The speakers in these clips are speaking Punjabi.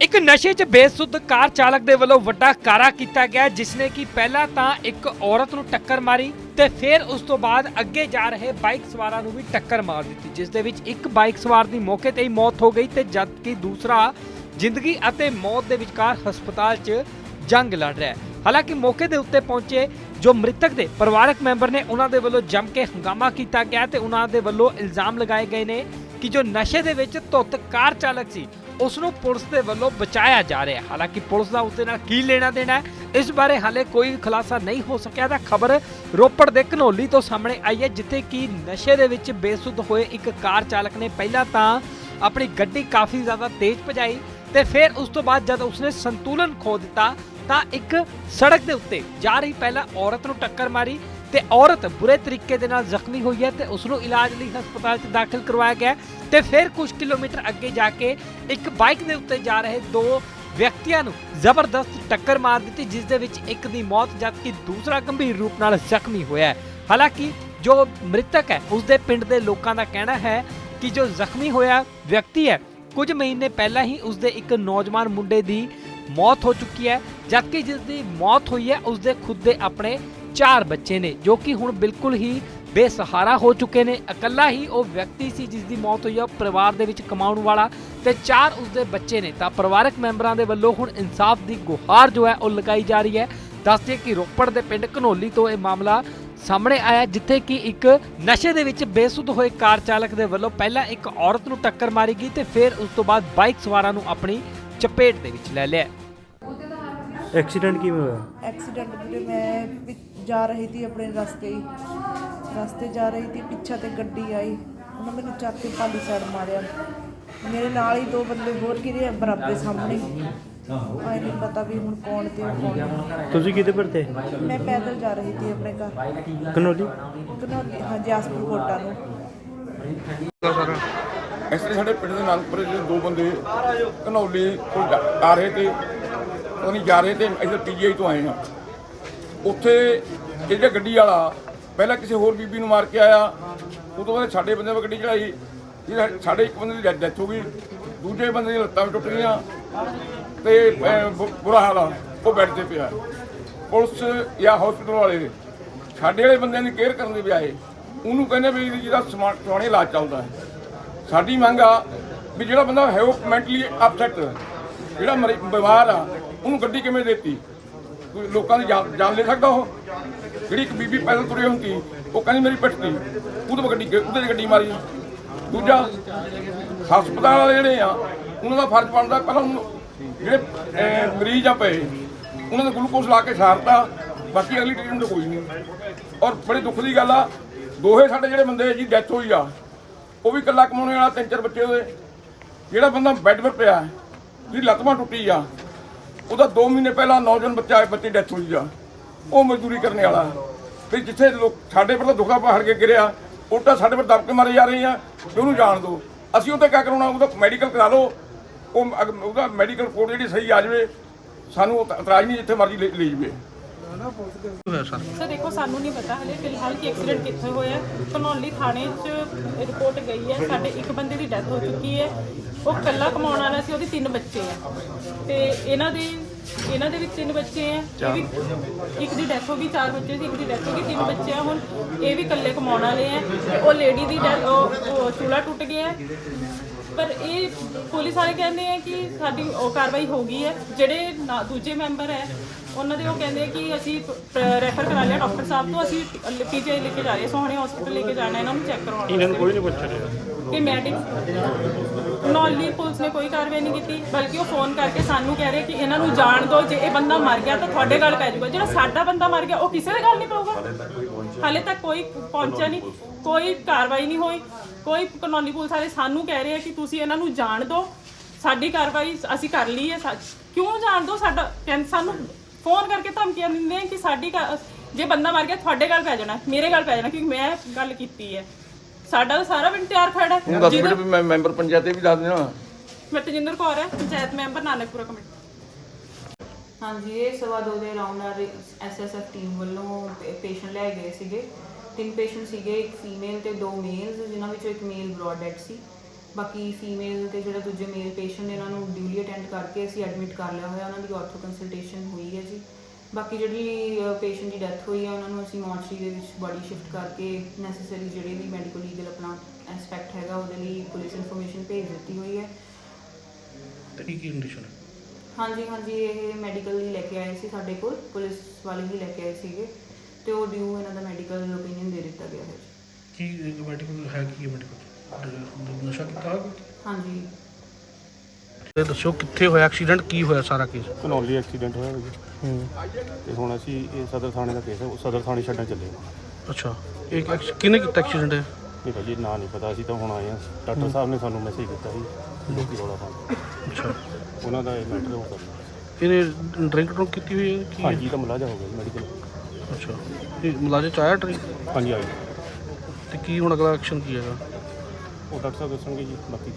ਇੱਕ ਨਸ਼ੇ 'ਚ ਬੇਸੁੱਧ ਕਾਰ ਚਾਲਕ ਦੇ ਵੱਲੋਂ ਵੱਡਾ ਕਾਰਾ ਕੀਤਾ ਗਿਆ ਜਿਸ ਨੇ ਕਿ ਪਹਿਲਾਂ ਤਾਂ ਇੱਕ ਔਰਤ ਨੂੰ ਟੱਕਰ ਮਾਰੀ ਤੇ ਫਿਰ ਉਸ ਤੋਂ ਬਾਅਦ ਅੱਗੇ ਜਾ ਰਹੇ ਬਾਈਕ ਸਵਾਰਾਂ ਨੂੰ ਵੀ ਟੱਕਰ ਮਾਰ ਦਿੱਤੀ, ਜਿਸ ਦੇ ਵਿੱਚ ਇੱਕ ਬਾਈਕ ਸਵਾਰ ਦੀ ਮੌਕੇ ਤੇ ਹੀ ਮੌਤ ਹੋ ਗਈ ਤੇ ਜਦਕਿ ਦੂਸਰਾ ਜ਼ਿੰਦਗੀ ਅਤੇ ਮੌਤ ਦੇ ਵਿਚਕਾਰ ਹਸਪਤਾਲ 'ਚ ਜੰਗ ਲੜ ਰਿਹਾ ਹੈ। ਹਾਲਾਂਕਿ ਮੌਕੇ ਦੇ ਉੱਤੇ ਪਹੁੰਚੇ ਜੋ ਮ੍ਰਿਤਕ ਦੇ ਪਰਿਵਾਰਕ ਮੈਂਬਰ ਨੇ, ਉਹਨਾਂ ਦੇ ਵੱਲੋਂ ਜੰਮ ਕੇ ਹੰਗਾਮਾ ਕੀਤਾ ਗਿਆ ਤੇ ਉਹਨਾਂ ਦੇ ਵੱਲੋਂ ਇਲਜ਼ਾਮ ਲਗਾਏ ਗਏ ਨੇ ਕਿ ਜੋ ਨਸ਼ੇ ਦੇ ਵਿੱਚ ਧੁੱਤ ਕਾਰ ਚਾਲਕ ਸੀ ਉਸ ਨੂੰ ਪੁਲਿਸ ਦੇ ਵੱਲੋਂ ਬਚਾਇਆ ਜਾ ਰਿਹਾ ਹਾਲਾਂਕਿ ਪੁਲਿਸ ਦਾ ਉਸ ਦੇ ਨਾਲ ਕੀ ਲੈਣਾ ਦੇਣਾ ਹੈ, ਇਸ ਬਾਰੇ ਹਾਲੇ ਕੋਈ ਖੁਲਾਸਾ ਨਹੀਂ ਹੋ ਸਕਿਆ। ਤਾਂ ਖਬਰ ਰੋਪੜ ਦੇ ਘਨੋਲੀ ਤੋਂ ਸਾਹਮਣੇ ਆਈ ਹੈ, ਜਿੱਥੇ ਕਿ ਨਸ਼ੇ ਦੇ ਵਿੱਚ ਬੇਸੁੱਧ ਹੋਏ ਇੱਕ ਕਾਰ ਚਾਲਕ ਨੇ ਪਹਿਲਾਂ ਤਾਂ ਆਪਣੀ ਗੱਡੀ ਕਾਫੀ ਜ਼ਿਆਦਾ ਤੇਜ਼ ਭਜਾਈ ਤੇ ਫਿਰ ਉਸ ਤੋਂ ਬਾਅਦ ਜਦ ਉਸਨੇ ਸੰਤੁਲਨ ਖੋ ਦਿੱਤਾ ਤਾਂ ਇੱਕ ਸੜਕ ਦੇ ਉੱਤੇ ਜਾ ਰਹੀ ਪਹਿਲਾਂ ਔਰਤ ਨੂੰ ਟੱਕਰ ਮਾਰੀ। ਤੇ ਔਰਤ ਬੁਰੇ ਤਰੀਕੇ ਦੇ ਨਾਲ ਜ਼ਖਮੀ ਹੋਈ ਹੈ ਤੇ ਉਸ ਨੂੰ ਇਲਾਜ ਲਈ ਹਸਪਤਾਲ 'ਚ ਦਾਖਲ ਕਰਵਾਇਆ ਗਿਆ ਹੈ। ਤੇ ਫਿਰ ਕੁਝ ਕਿਲੋਮੀਟਰ ਅੱਗੇ ਜਾ ਕੇ ਇੱਕ ਬਾਈਕ ਦੇ ਉੱਤੇ ਜਾ ਰਹੇ ਦੋ ਵਿਅਕਤੀਆਂ ਨੂੰ ਜ਼ਬਰਦਸਤ ਟੱਕਰ ਮਾਰ ਦਿੱਤੀ, ਜਿਸ ਦੇ ਵਿੱਚ ਇੱਕ ਦੀ ਮੌਤ ਜਦਕਿ ਦੂਸਰਾ ਗੰਭੀਰ ਰੂਪ ਨਾਲ ਜ਼ਖਮੀ ਹੋਇਆ ਹੈ। ਹਾਲਾਂਕਿ ਜੋ ਮ੍ਰਿਤਕ ਹੈ ਉਸ ਦੇ ਪਿੰਡ ਦੇ ਲੋਕਾਂ ਦਾ ਕਹਿਣਾ ਹੈ ਕਿ ਜੋ ਜ਼ਖਮੀ ਹੋਇਆ ਵਿਅਕਤੀ ਹੈ, ਕੁਝ ਮਹੀਨੇ ਪਹਿਲਾਂ ਹੀ ਉਸ ਦੇ ਇੱਕ ਨੌਜਵਾਨ ਮੁੰਡੇ ਦੀ ਮੌਤ ਹੋ ਚੁੱਕੀ ਹੈ। ਜਦਕਿ ਜਿਸ ਦੀ ਮੌਤ ਹੋਈ ਹੈ ਉਸ ਦੇ ਖੁਦ ਦੇ ਆਪਣੇ ਚਾਰ ਬੱਚੇ ਨੇ ਜੋ ਕਿ ਹੁਣ ਬਿਲਕੁਲ ਹੀ ਬੇਸਹਾਰਾ ਹੋ ਚੁੱਕੇ ਨੇ। ਇਕੱਲਾ ਹੀ ਉਹ ਵਿਅਕਤੀ ਸੀ ਜਿਸ ਦੀ ਮੌਤ ਹੋਈ ਹੈ ਉਹ ਪਰਿਵਾਰ ਦੇ ਵਿੱਚ ਕਮਾਉਣ ਵਾਲਾ ਤੇ ਚਾਰ ਉਸ ਦੇ ਬੱਚੇ ਨੇ। ਤਾਂ ਪਰਿਵਾਰਕ ਮੈਂਬਰਾਂ ਦੇ ਵੱਲੋਂ ਹੁਣ ਇਨਸਾਫ ਦੀ ਗੁਹਾਰ ਜੋ ਹੈ ਉਹ ਲਗਾਈ ਜਾ ਰਹੀ ਹੈ। ਦੱਸਦੇ ਕਿ ਰੋਪੜ ਦੇ ਪਿੰਡ ਘਨੌਲੀ ਤੋਂ ਇਹ ਮਾਮਲਾ ਸਾਹਮਣੇ ਆਇਆ ਜਿੱਥੇ ਕਿ ਇੱਕ ਨਸ਼ੇ ਦੇ ਵਿੱਚ ਬੇਸੁੱਧ ਹੋਏ ਕਾਰ ਚਾਲਕ ਦੇ ਵੱਲੋਂ ਪਹਿਲਾਂ ਇੱਕ ਔਰਤ ਨੂੰ ਟੱਕਰ ਮਾਰੀ ਗਈ ਤੇ ਫਿਰ ਉਸ ਤੋਂ ਬਾਅਦ ਬਾਈਕ ਸਵਾਰਾਂ ਨੂੰ ਆਪਣੀ ਚਪੇਟ ਦੇ ਵਿੱਚ ਲੈ ਲਿਆ। ਐਕਸੀਡੈਂਟ ਕਿਵੇਂ ਹੋਇਆ? ਐਕਸੀਡੈਂਟ ਵੀਰੇ ਮੈਂ ਵੀ ਜਾ ਰਹੀ ਸੀ ਆਪਣੇ ਰਸਤੇ ਹੀ। ਰਸਤੇ ਜਾ ਰਹੀ ਸੀ ਪਿੱਛੇ ਤੇ ਗੱਡੀ ਆਈ। ਉਹਨਾਂ ਮੈਨੂੰ ਚੱਕ ਕੇ ਪਾਲੀ ਸਾਈਡ ਮਾਰਿਆ। ਮੇਰੇ ਨਾਲ ਹੀ ਦੋ ਬੰਦੇ ਹੋਰ ਗਿਰੇ ਆ ਬਰਾਬਰ ਸਾਹਮਣੇ। ਆਈ ਨਹੀਂ ਪਤਾ ਵੀ ਹੁਣ ਕੌਣ ਤੇ ਕੌਣ ਨਹੀਂ। ਤੁਸੀਂ ਕਿਤੇ ਪਰ ਤੇ? ਮੈਂ ਪੈਦਲ ਜਾ ਰਹੀ ਸੀ ਆਪਣੇ ਘਰ। ਕਨੋਲੀ? ਕਨੌਲੀ ਹਾਂ ਜਾਸਪੁਰ ਕੋਟਾ ਨੂੰ। ਇਸ ਤਰ੍ਹਾਂ ਸਾਡੇ ਪਿੰਡ ਦੇ ਨਾਨਕਪੁਰੇ ਦੇ ਦੋ ਬੰਦੇ ਘਨੌਲੀ ਕੋਲ ਜਾ- ਆ ਰਹੇ ਤੇ ਉਹ ਨਹੀਂ ਜਾ ਰਹੇ ਤੇ ਇੱਧਰ ਪੀਜੀਆਈ ਤੋਂ ਆਏ ਆ ਉੱਥੇ ਜਿਹੜਾ ਗੱਡੀ ਵਾਲਾ ਪਹਿਲਾਂ ਕਿਸੇ ਹੋਰ ਬੀਬੀ ਨੂੰ ਮਾਰ ਕੇ ਆਇਆ। ਉਹ ਤੋਂ ਬਾਅਦ ਸਾਡੇ ਬੰਦੇ 'ਤੇ ਗੱਡੀ ਚੜਾਈ। ਜਿਹੜਾ ਸਾਡੇ ਇੱਕ ਬੰਦੇ ਦੀ ਡੈਥ ਹੋ ਗਈ। ਦੂਜੇ ਬੰਦੇ ਦੀਆਂ ਲੱਤਾਂ ਵੀ ਟੁੱਟ ਗਈਆਂ। ਤੇ ਬੁਰਾ ਹਾਲ ਆ। ਉਹ ਬੈੱਡ ਤੇ ਪਿਆ। ਪੁਲਿਸ ਜਾਂ ਹਸਪੀਟਲ ਵਾਲੇ ਸਾਡੇ ਵਾਲੇ ਬੰਦਿਆਂ ਦੀ ਕੇਅਰ ਕਰਨ ਦੇ ਬਜਾਏ ਉਹਨੂੰ ਕਹਿੰਦੇ ਵੀ ਜਿਹਦਾ ਸਮਾਨ ਸੋਹਣੇ ਇਲਾਜ ਚੱਲਦਾ ਸਾਡੀ ਮੰਗ ਆ ਵੀ ਜਿਹੜਾ ਬੰਦਾ ਹੈ ਉਹ ਮੈਂਟਲੀ ਅਪਸੈਟ ਜਿਹੜਾ ਮਰੀ- ਬਿਮਾਰ ਆ, ਉਹਨੂੰ ਗੱਡੀ ਕਿਵੇਂ ਦੇਤੀ? ਕੋਈ ਲੋਕਾਂ ਦੀ ਜਾਨ ਜਾਨ ਲੈ ਸਕਦਾ ਉਹ? ਜਿਹੜੀ ਇੱਕ ਬੀਬੀ ਪੈਦਲ ਤੁਰੇ ਹੁੰਦੀ ਉਹ ਕਹਿੰਦੀ ਮੇਰੀ ਪਿੱਠ ਦੀ ਉਹਦੇ ਗੱਡੀ ਉਹਦੇ 'ਤੇ ਗੱਡੀ ਮਾਰੀ। ਦੂਜਾ, ਹਸਪਤਾਲ ਵਾਲੇ ਜਿਹੜੇ ਆ, ਉਹਨਾਂ ਦਾ ਫਰਜ਼ ਬਣਦਾ ਪਹਿਲਾਂ ਜਿਹੜੇ ਮਰੀਜ਼ ਆ ਪਏ, ਉਹਨਾਂ ਦਾ ਗਲੂਕੋਸ ਲਾ ਕੇ ਛਾਰਤਾ ਬਾਕੀ ਅਗਲੀ ਟ੍ਰੀਟਮੈਂਟ ਕੋਈ ਨਹੀਂ। ਔਰ ਬੜੇ ਦੁੱਖ ਦੀ ਗੱਲ ਆ, ਦੋਹੇ ਸਾਡੇ ਜਿਹੜੇ ਬੰਦੇ ਜੀ ਡੈਥ ਹੋਈ ਆ, ਉਹ ਵੀ ਇਕੱਲਾ ਕਮਾਉਣੇ ਵਾਲਾ ਤਿੰਨ ਚਾਰ ਬੱਚੇ ਉਹਦੇ। ਜਿਹੜਾ ਬੰਦਾ ਬੈੱਡ 'ਤੇ ਪਿਆ, ਜਿਹਦੀ ਲੱਤ ਟੁੱਟੀ ਆ ਉਹਦਾ 2 ਮਹੀਨੇ ਪਹਿਲਾਂ ਨੌਜਵਾਨ ਬੱਚਾ ਬੱਚੇ ਡੈਥ ਹੋਈ ਆ। ਉਹ ਮਜ਼ਦੂਰੀ ਕਰਨ ਵਾਲਾ। ਫਿਰ ਜਿੱਥੇ ਲੋਕ ਸਾਡੇ ਪਰ ਤਾਂ ਦੁੱਖਾ ਪਹਾੜ ਕੇ ਗਿਰਿਆ, ਉਲਟਾ ਸਾਡੇ ਪਰ ਦਬਕੇ ਮਾਰੇ ਜਾ ਰਹੇ ਆ ਵੀ ਉਹਨੂੰ ਜਾਣ ਦਿਓ। ਅਸੀਂ ਉਹਤੇ ਕਿਆ ਕਰਾਉਣਾ, ਉਹਦਾ ਮੈਡੀਕਲ ਕਰਾ ਲਓ। ਉਹ ਉਹਦਾ ਮੈਡੀਕਲ ਰਿਪੋਰਟ ਜਿਹੜੀ ਸਹੀ ਆ ਜਾਵੇ, ਸਾਨੂੰ ਉਹ ਇਤਰਾਜ਼ ਨਹੀਂ ਜਿੱਥੇ ਮਰਜ਼ੀ ਲੈ ਲੈ ਜਾਵੇ। ਸਰ, ਦੇਖੋ, ਸਾਨੂੰ ਨਹੀਂ ਪਤਾ ਹਲੇ, ਫਿਲਹਾਲ ਕਿ ਐਕਸੀਡੈਂਟ ਕਿੱਥੇ ਹੋਇਆ ਹੈ। ਥਾਣੇ 'ਚ ਰਿਪੋਰਟ ਗਈ ਹੈ, ਸਾਡੇ ਇੱਕ ਬੰਦੇ ਦੀ ਡੈਥ ਹੋ ਚੁੱਕੀ ਹੈ। ਉਹ ਇਕੱਲਾ ਕਮਾਉਣ ਵਾਲਾ ਸੀ, ਉਹਦੇ ਤਿੰਨ ਬੱਚੇ ਆ। ਤੇ ਇਹਨਾਂ ਦੇ ਇਹਨਾਂ ਦੇ ਵਿੱਚ ਤਿੰਨ ਬੱਚੇ ਆ, ਇਹ ਵੀ ਇੱਕ ਦੀ ਡੈਥ ਹੋ ਗਈ, ਚਾਰ ਬੱਚੇ ਸੀ, ਇੱਕ ਦੀ ਡੈਥ ਹੋ ਗਈ, ਤਿੰਨ ਬੱਚੇ ਆ ਹੁਣ। ਇਹ ਵੀ ਇਕੱਲੇ ਕਮਾਉਣ ਵਾਲੇ ਆ। ਉਹ ਲੇਡੀ ਦੀ ਡੈ ਉਹ ਉਹ ਚੂਲਾ ਟੁੱਟ ਗਿਆ ਹੈ। ਪਰ ਇਹ ਪੁਲਿਸ ਵਾਲੇ ਕਹਿੰਦੇ ਆ ਕਿ ਸਾਡੀ ਉਹ ਕਾਰਵਾਈ ਹੋ ਗਈ ਹੈ। ਜਿਹੜੇ ਨਾ- ਦੂਜੇ ਮੈਂਬਰ ਹੈ ਉਹਨਾਂ ਦੇ ਉਹ ਕਹਿੰਦੇ ਕਿ ਅਸੀਂ ਰੈਫਰ ਕਰਾ ਲਿਆ ਡਾਕਟਰ ਸਾਹਿਬ ਤੋਂ ਅਸੀਂ ਪੀਜੀਆਈ ਲੈ ਕੇ ਜਾ ਰਹੇ ਹਾਂ, ਸੋਹਣੇ ਹਸਪੀਟਲ ਲੈ ਕੇ ਜਾਣਾ ਇਹਨਾਂ ਨੂੰ ਚੈੱਕ ਕਰਵਾਉਣਾ ਇਹਨਾਂ ਨੂੰ ਕੋਈ ਨਹੀਂ ਪੁੱਛ ਰਿਹਾ। ਕਿ ਮੈਡੀਕ ਨੌਲੀ ਪੁਲਿਸ ਨੇ ਕੋਈ ਕਾਰਵਾਈ ਨਹੀਂ ਕੀਤੀ ਬਲਕਿ ਉਹ ਫੋਨ ਕਰਕੇ ਸਾਨੂੰ ਕਹਿ ਰਹੇ ਕਿ ਇਹਨਾਂ ਨੂੰ ਜਾਣ ਦਿਓ ਜੇ ਇਹ ਬੰਦਾ ਮਰ ਗਿਆ ਤਾਂ ਤੁਹਾਡੇ ਗੱਲ ਪੈ ਜਾਊਗਾ। ਜਿਹੜਾ ਸਾਡਾ ਬੰਦਾ ਮਰ ਗਿਆ ਉਹ ਕਿਸੇ ਦੇ ਗੱਲ ਨਹੀਂ ਪਊਗਾ। ਹਾਲੇ ਤੱਕ ਕੋਈ ਪਹੁੰਚਿਆ ਨਹੀਂ। ਕੋਈ ਕਾਰਵਾਈ ਨਹੀਂ ਹੋਈ। ਕੋਈ ਕਾਨੂੰਨੀ ਪੁਲਿਸ ਵਾਲੇ ਸਾਨੂੰ ਕਹਿ ਰਹੇ ਆ ਕਿ ਤੁਸੀਂ ਇਹਨਾਂ ਨੂੰ ਜਾਣ ਦਿਓ। ਸਾਡੀ ਕਾਰਵਾਈ ਅਸੀਂ ਕਰ ਲਈ ਹੈ ਕਿਉਂ ਜਾਣ ਦਿਓ ਸਾਡਾ ਕਹਿੰਦੇ ਸਾਨੂੰ ਫੋਨ ਕਰਕੇ ਧਮਕੀਆਂ ਦਿੰਦੇ ਆ ਕਿ ਸਾਡੀ ਜੇ ਬੰਦਾ ਮਰ ਗਿਆ ਤੁਹਾਡੇ ਗੱਲ ਪੈ ਜਾਣਾ ਮੇਰੇ ਗੱਲ ਪੈ ਜਾਣਾ ਕਿਉਂਕਿ ਮੈਂ ਗੱਲ ਕੀਤੀ ਹੈ। ਸਾਡਾ ਤਾਂ ਸਾਰਾ ਪਿੰਡ ਤਿਆਰ ਖੜਾ ਹੈ। ਜਿਹਦਾ- ਮਿੰਟ ਵੀ ਮੈਂ ਮੈਂਬਰ ਪੰਚਾਇਤ ਇਹ ਵੀ ਦੱਸ ਦੇਣਾ ਮੈਂ ਤਜਿੰਦਰ ਕੌਰ ਹੈ ਪੰਚਾਇਤ ਮੈਂਬਰ ਨਾਨਕਪੁਰਾ ਕਮੇਟੀ। ਹਾਂਜੀ ਇਹ ਸਵਾ ਦੋ ਦੇ ਅਰਾਊਂਡ ਆ ਐਸਐਸਐਫ ਟੀਮ ਵੱਲੋਂ ਪੇਸ਼ੈਂਟ ਲੈ ਗਏ ਸੀਗੇ। ਤਿੰਨ ਪੇਸ਼ੈਂਟ ਸੀਗੇ ਇੱਕ ਫੀਮੇਲ ਤੇ ਦੋ ਮੇਲਸ ਜਿਨ੍ਹਾਂ ਵਿੱਚੋਂ ਇੱਕ ਮੇਲ ਬ੍ਰੌਡ ਡੈਡ ਸੀ। ਬਾਕੀ ਫੀਮੇਲ ਤੇ ਜਿਹੜਾ ਦੂਜੇ ਮੇਲ ਪੇਸ਼ੈਂਟ ਨੇ ਇਹਨਾਂ ਨੂੰ ਡਿਊਲੀ ਅਟੈਂਡ ਕਰਕੇ ਅਸੀਂ ਐਡਮਿਟ ਕਰ ਲਿਆ ਹੋਇਆ ਉਹਨਾਂ ਦੀ ਆਰਥੋ ਕੰਸਲਟੇਸ਼ਨ ਹੋਈ ਹੈ ਜੀ। ਬਾਕੀ ਜਿਹੜੀ ਪੇਸ਼ੈਂਟ ਦੀ ਡੈਥ ਹੋਈ ਹੈ ਉਹਨਾਂ ਨੂੰ ਅਸੀਂ ਮੋਰਚਰੀ ਦੇ ਵਿੱਚ ਬਾਡੀ ਸ਼ਿਫਟ ਕਰਕੇ ਨੈਸੈਸਰੀ ਜਿਹੜੇ ਵੀ ਮੈਡੀਕਲ ਲੀਗਲ ਆਪਣਾ ਐਸਪੈਕਟ ਹੈਗਾ ਉਹਦੇ ਲਈ ਪੁਲਿਸ ਇਨਫੋਰਮੇਸ਼ਨ ਭੇਜ ਦਿੱਤੀ ਹੋਈ ਹੈ। ਤੇ ਕੀ ਕੰਡੀਸ਼ਨ ਹੈ? ਹਾਂਜੀ ਹਾਂਜੀ ਇਹ ਮੈਡੀਕਲ ਲਈ ਲੈ ਕੇ ਆਏ ਸੀ ਸਾਡੇ ਕੋਲ ਪੁਲਿਸ ਵਾਲੇ ਹੀ ਲੈ ਕੇ ਆਏ ਸੀਗੇ। ਤੇ ਉਹ ਡਿਊ ਇਹਨਾਂ ਦਾ ਮੈਡੀਕਲ ਓਪੀਨੀਅਨ ਦੇ ਦਿੱਤਾ ਗਿਆ ਹੈ। ਕੀ ਮੈਡੀਕਲ ਹੈ ਕੀ ਮੈਡੀਕਲ ਨਸ਼ਾ ਕੀਤਾ? ਹੋਇਆ ਕੋਈ? ਹਾਂਜੀ। ਇਹ ਦੱਸੋ ਕਿੱਥੇ ਹੋਇਆ? ਐਕਸੀਡੈਂਟ ਕੀ ਹੋਇਆ ਸਾਰਾ ਕੇਸ? ਘਨੌਲੀ ਐਕਸੀਡੈਂਟ ਹੋਇਆ ਜੀ। ਤੇ ਹੁਣ ਅਸੀਂ ਇਹ ਸਦਰ ਥਾਣੇ ਦਾ ਕੇਸ ਹੈ ਉਹ ਸਦਰ ਥਾਣੇ ਛੱਡਣ ਚੱਲੇ ਹਾਂ। ਅੱਛਾ। ਇਹ ਐਕਸ- ਕਿਹਨੇ ਕੀਤਾ ਐਕਸੀਡੈਂਟ ਹੈ ਇਹ ਭਾਜੀ ਨਾਂ ਨਹੀਂ ਪਤਾ ਅਸੀਂ ਤਾਂ ਹੁਣ ਆਏ ਹਾਂ। ਡਾਕਟਰ ਸਾਹਿਬ ਨੇ ਸਾਨੂੰ ਮੈਸੇਜ ਕੀਤਾ ਸੀ ਲੋਕੀ ਰੌਲਾ ਪਾ ਅੱਛਾ। ਉਹਨਾਂ ਦਾ ਇਹ ਮੈਟਰ ਉਹ ਕਰਨਾ। ਇਹਨੇ ਡਰਿੰਕ ਡਰੁੰਕ ਕੀਤੀ ਹੋਈ ਹੈ ਕੀ ਹੈ? ਹਾਂਜੀ ਤਾਂ ਮੁਲਾਜ਼ਾ ਹੋ ਗਿਆ ਮੈਡੀਕਲ ਅੱਛਾ। ਇਹ ਮੁਲਾਜ਼ਮ ਚ ਆਇਆ ਡਰਿੰਕ ਹਾਂਜੀ ਆਈ ਤੇ ਕੀ ਹੁਣ ਅਗਲਾ ਐਕਸ਼ਨ ਕੀ ਹੈਗਾ? ਉਹ ਡਾਕਟਰ ਸਾਹਿਬ ਦੱਸਣਗੇ ਜੀ ਬਾਕੀ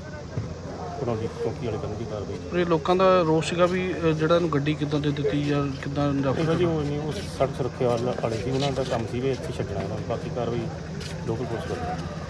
ਘਨੌਲੀ ਚੌਂਕੀ ਵਾਲੇ ਕਰਨ ਦੀ ਕਾਰਵਾਈ ਪਰ ਇਹ ਲੋਕਾਂ ਦਾ ਰੋਸ ਸੀਗਾ ਵੀ ਅ, ਜਿਹੜਾ ਇਹਨੂੰ ਗੱਡੀ ਕਿੱਦਾਂ ਦੇ ਦਿੱਤੀ ਜਾਂ ਕਿੱਦਾਂ ਇਹ ਭਾਜੀ ਉਹ ਨਹੀਂ ਉਹ ਸੜਕ ਸੁਰੱਖਿਆ ਵਾਲਾ- ਵਾਲੇ ਸੀ ਉਹਨਾਂ ਦਾ ਕੰਮ ਸੀ ਵੀ ਇੱਥੇ ਛੱਡਣਾ ਉਹਨਾਂ ਨੂੰ। ਬਾਕੀ ਕਾਰਵਾਈ ਲੋਕਲ ਪੁਲਿਸ ਕਰਦੀ